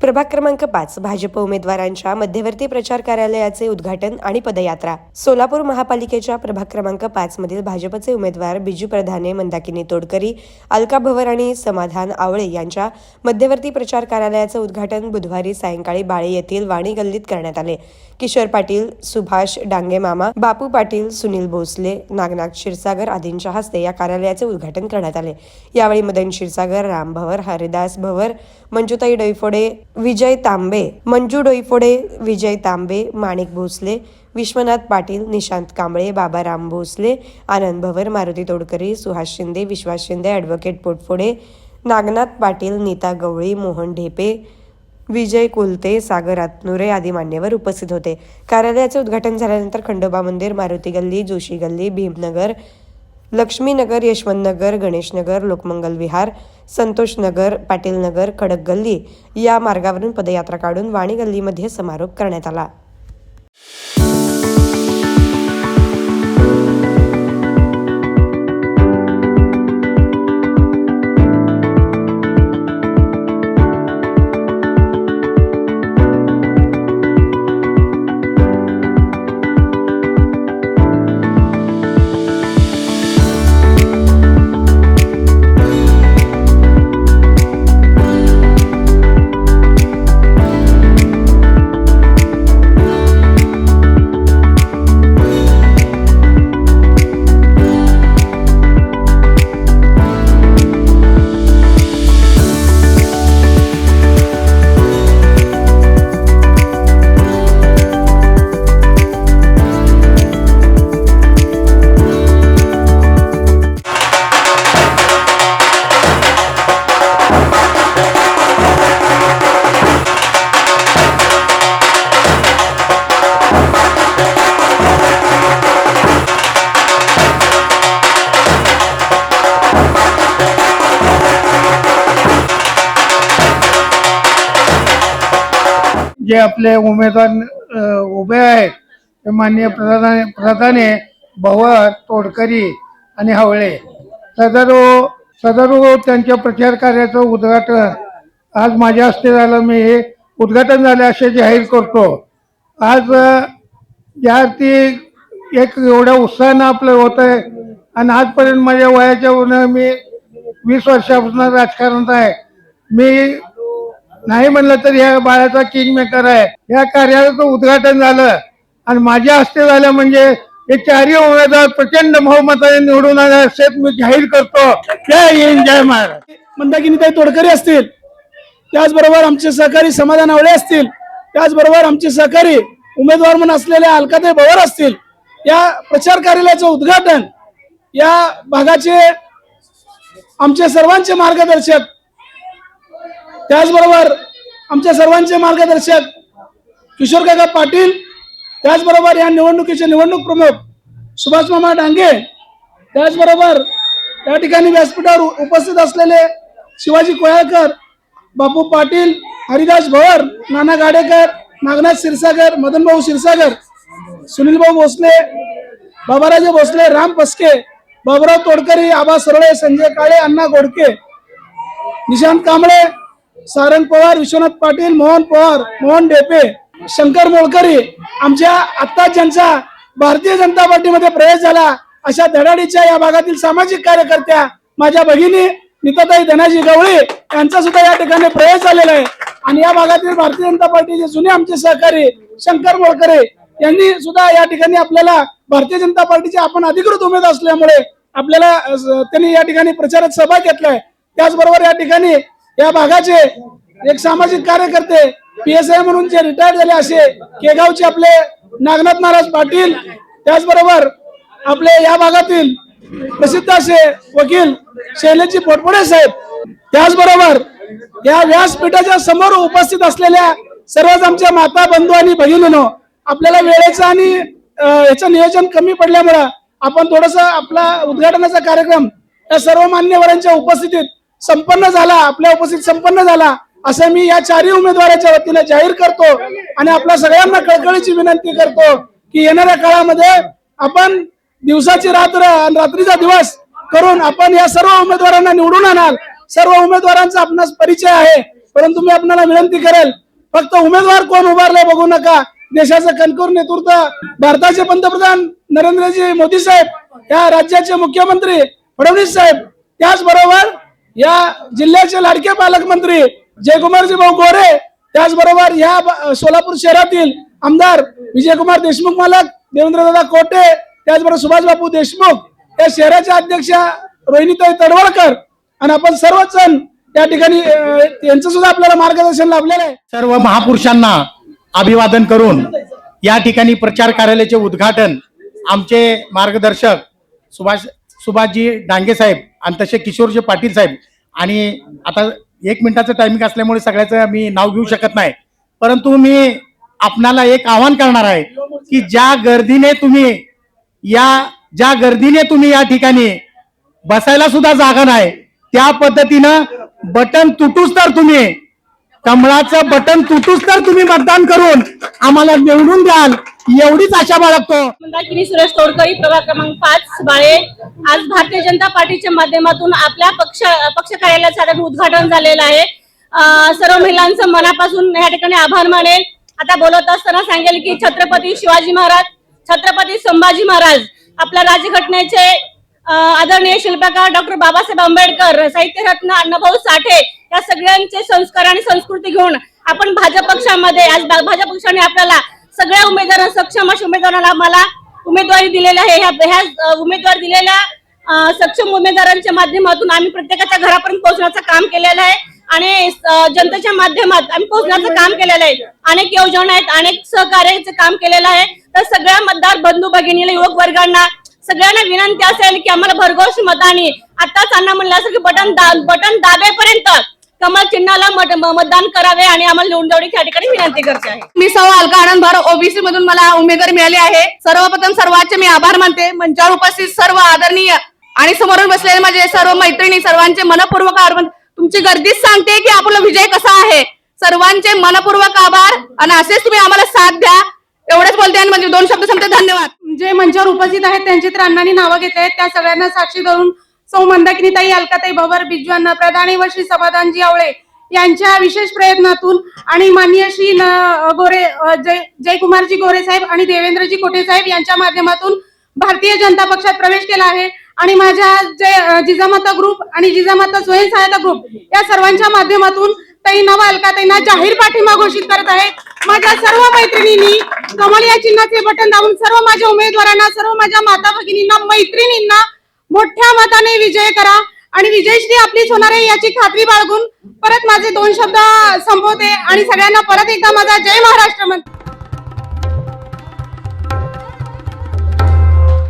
प्रभाग क्रमांक पाच भाजप उमेदवारांच्या मध्यवर्ती प्रचार कार्यालयाचे उद्घाटन आणि पदयात्रा. सोलापूर महापालिकेच्या प्रभाग क्रमांक पाच मधील भाजपचे उमेदवार बिजू प्रधाने मंदाकिनी तोडकरी अलका भवर आणि समाधान आवळे यांच्या मध्यवर्ती प्रचार कार्यालयाचं उद्घाटन बुधवारी सायंकाळी बाळे येथील वाणी गल्लीत करण्यात आले. किशोर पाटील सुभाष डांगे मामा बापू पाटील सुनील भोसले नागनाथ क्षीरसागर आदींच्या हस्ते या कार्यालयाचे उद्घाटन करण्यात आले. यावेळी मदन क्षीरसागर राम भवर हरिदास भवर मंजुताई डैफोडे विजय तांबे मंजू डोईफोडे विजय तांबे माणिक भोसले विश्वनाथ पाटील निशांत कांबळे बाबाराम भोसले आनंद भवर मारुती तोडकरी सुहास शिंदे विश्वास शिंदे ॲडव्होकेट पोटफोडे नागनाथ पाटील नीता गवळी मोहन ढेपे विजय कुलते सागर आतनुरे आदी मान्यवर उपस्थित होते. कार्यालयाचे उद्घाटन झाल्यानंतर खंडोबा मंदिर मारुती गल्ली जोशी गल्ली भीमनगर लक्ष्मीनगर यशवंतनगर गणेशनगर लोकमंगल विहार संतोषनगर पाटीलनगर खडक गल्ली या मार्गावरून पदयात्रा काढून वाणी गल्लीमध्ये समारोप करण्यात आला. जे आपले उमेदवार उभे आहेत ते माननीय प्रधान प्रधाने भवर तोडकरी आणि हवळे. सदर सदर त्यांच्या प्रचार कार्याचं उद्घाटन. आज माझ्या हस्ते झालं मी हे उद्घाटन झाले असे जाहीर करतो. आज या ती एक एवढ्या उत्साहानं आपलं होत आहे आणि आजपर्यंत माझ्या वयाच्या मी वीस वर्षापासून राजकारणात आहे. मी नाही म्हणलं तर या बाळाचा किंग मेकर आहे या कार्यालयाचं उद्घाटन झालं. आणि माझ्या हस्ते झालं म्हणजे हे चारही उमेदवार प्रचंड बहुमताने निवडून आले असेल मी जाहीर करतो. जय हिंद जय महाराज मंदाकिनीताई तोडकरी असतील. त्याचबरोबर आमचे सहकारी समाधान आवळे असतील. त्याचबरोबर आमचे सहकारी उमेदवार म्हणून असलेले अलकाते बवर असतील. या प्रचार कार्यालयाचं उद्घाटन या भागाचे आमचे सर्वांचे मार्गदर्शक त्याचबरोबर आमच्या सर्वांचे मार्गदर्शक किशोर काका पाटील त्याचबरोबर या निवडणुकीचे निवडणूक प्रमुख सुभाष मामा डांगे त्याचबरोबर या ठिकाणी व्यासपीठावर उपस्थित असलेले शिवाजी कोयाळकर बापू पाटील हरिदास भवर नाना गाडेकर नागनाथ क्षीरसागर मदनभाऊ क्षीरसागर सुनीलभाऊ भोसले बाबाराजे भोसले राम पस्के बाबुराव तोडकरी आबा सरळे संजय काळे अण्णा गोडके निशांत कांबळे सारंग पवार विश्वनाथ पाटील मोहन पवार मोहन डेपे शंकर मोळकरी आमच्या आत्ता ज्यांचा भारतीय जनता पार्टीमध्ये प्रवेश झाला अशा धडाडीच्या या भागातील सामाजिक कार्यकर्त्या माझ्या भगिनी निताताई धनाजी गवळे यांचा सुद्धा या ठिकाणी प्रवेश झालेला आहे. आणि या भागातील भारतीय जनता पार्टीचे जुने आमचे सहकारी शंकर मोळकरे यांनी सुद्धा या ठिकाणी आपल्याला भारतीय जनता पार्टीचे आपण अधिकृत उमेदवार असल्यामुळे आपल्याला त्यांनी या ठिकाणी प्रचारात सहभाग घेतलाय. त्याचबरोबर या ठिकाणी या भागाचे एक सामाजिक कार्यकर्ते पी एस आय म्हणून जे रिटायर झाले असे केगावचे आपले नागनाथ महाराज पाटील त्याचबरोबर आपले या भागातील प्रसिद्ध असे वकील शैलेजी पोटपोडे साहेब त्याचबरोबर या व्यासपीठाच्या समोर उपस्थित असलेल्या सर्वच आमच्या माता बंधू आणि बहिणीनो आपल्याला वेळेचं आणि याचं नियोजन कमी पडल्यामुळं आपण थोडस आपला उद्घाटनाचा कार्यक्रम या सर्व मान्यवरांच्या उपस्थितीत संपन्न झाला आपल्या उपस्थित संपन्न झाला असं मी या चारही उमेदवाराच्या वतीने जाहीर करतो आणि आपल्या सगळ्यांना कळकळीची विनंती करतो की येणाऱ्या काळामध्ये आपण दिवसाची रात्र रात्रीचा दिवस करून आपण या सर्व उमेदवारांना निवडून आणाल. सर्व उमेदवारांचा आपणास परिचय आहे परंतु मी आपल्याला विनंती करेल फक्त उमेदवार कोण उभारले बघू नका. देशाचं कणकूर नेतृत्व भारताचे पंतप्रधान नरेंद्रजी मोदी साहेब या राज्याचे मुख्यमंत्री फडणवीस साहेब त्याचबरोबर या जिल्ह्याचे लाडके पालकमंत्री जयकुमारजी भाऊ गोरे त्याचबरोबर या सोलापूर शहरातील आमदार विजयकुमार देशमुख मालक देवेंद्रदादा कोटे त्याचबरोबर सुभाषबापू देशमुख या शहराच्या अध्यक्षा रोहिणीताई तडवळकर आणि आपण सर्वच जण त्या ठिकाणी यांचं सुद्धा आपल्याला मार्गदर्शन लाभलेलं आहे. सर्व महापुरुषांना अभिवादन करून या ठिकाणी प्रचार कार्यालयाचे उद्घाटन आमचे मार्गदर्शक सुभाष सुभाषजी डांगे साहेब आणि तसे किशोरजी पाटील साहेब. आणि आता एक मिनिटाचं टायमिंग असल्यामुळे सगळ्याचं मी नाव घेऊ शकत नाही. परंतु मी आपणाला एक आवाहन करणार आहे की ज्या गर्दीने तुम्ही या ज्या गर्दीने तुम्ही या ठिकाणी बसायला सुद्धा जागा नाही त्या पद्धतीनं बटन तुटूच तर तुम्ही कमळाचं बटन तुटूच तर तुम्ही मतदान करून आम्हाला निवडून द्याल एवढीच आशा बाळगतो. सुरेश तोडकरी प्रभाग क्रमांक पाच बाळे. आज भारतीय जनता पार्टीच्या माध्यमातून आपल्या पक्ष पक्ष कार्यालयात साधारण उद्घाटन झालेलं आहे. सर्व महिलांचं मनापासून या ठिकाणी आभार मानेल. आता बोलत असताना सांगेल की छत्रपती शिवाजी महाराज छत्रपती संभाजी महाराज आपल्या राज्यघटनेचे आदरणीय शिल्पकार डॉक्टर बाबासाहेब आंबेडकर साहित्यरत्न अण्णाभाऊ साठे या सगळ्यांचे संस्कार आणि संस्कृती घेऊन आपण भाजप पक्षामध्ये आज भाजप पक्षाने आपल्याला सगळ्या उमेदवार सक्षम अशा उमेदवाराला मला उमेदवारी दिलेली आहे. ह्या ह्या उमेदवार दिलेल्या सक्षम उमेदवारांच्या माध्यमातून आम्ही प्रत्येकाच्या घरापर्यंत पोहोचण्याचं काम केलेलं आहे. आणि जनतेच्या माध्यमात आम्ही पोहोचण्याचं काम केलेलं आहे. अनेक योजना आहेत अनेक सहकार्याचं काम केलेलं आहे. तर सगळ्या मतदार बंधू भगिनीला युवक वर्गांना सगळ्यांना विनंती असेल की आम्हाला भरघोष मताने आताच अण्णा म्हणलं असं की बटन दा बटन दाबेपर्यंत कमल चिन्हाला मत- मतदान करावे आणि आम्हाला द्यावी या ठिकाणी विनंती करते आहे. मी सौ अलका आनंद भर ओबीसी मधून मला उमेदवारी मिळाली आहे. सर्वप्रथम सर्वांचे मी आभार मानते. मंचावर उपस्थित सर्व आदरणीय आणि समोरून बसलेले माझे सर्व मैत्रिणी सर्वांचे मनपूर्वक आभार. तुमची गर्दीच सांगते की आपला विजय कसा आहे. सर्वांचे मनपूर्वक आभार आणि असेच तुम्ही आम्हाला साथ द्या. एवढंच बोलते आणि म्हणजे दोन शब्द सांगते. धन्यवाद. जे मंचावर उपस्थित आहेत त्यांची तर अण्णांनी नावं घेतली आहेत. त्या सगळ्यांना साक्षी धरून सौ मंदाकिनीताई अलकाताई भवर बिज्वान अण्णा प्रधानी व श्री समाधानजी आवळे यांच्या विशेष प्रयत्नातून आणि माननीय श्री गोरे जय जयकुमारजी गोरे साहेब आणि देवेंद्रजी कोठे साहेब यांच्या माध्यमातून भारतीय जनता पक्षात प्रवेश केला आहे. आणि माझ्या जय जिजामाता ग्रुप आणि जिजामाता स्वयंसहायता ग्रुप या सर्वांच्या माध्यमातून ताई नवा अलकाताईंना जाहीर पाठिंबा घोषित करत आहे माझ्या सर्व मैत्रिणींनी कमल या चिन्हाचे बटन दाबून सर्व माझ्या उमेदवारांना सर्व माझ्या माता भगिनींना मैत्रिणींना मोठ्या मताने विजय करा. आणि विजयश्री आपलीच होणार आहे याची खात्री बाळगून. परत माझे दोन शब्द संपवते आणि सगळ्यांना परत एकदा माझा जय महाराष्ट्र म्हणते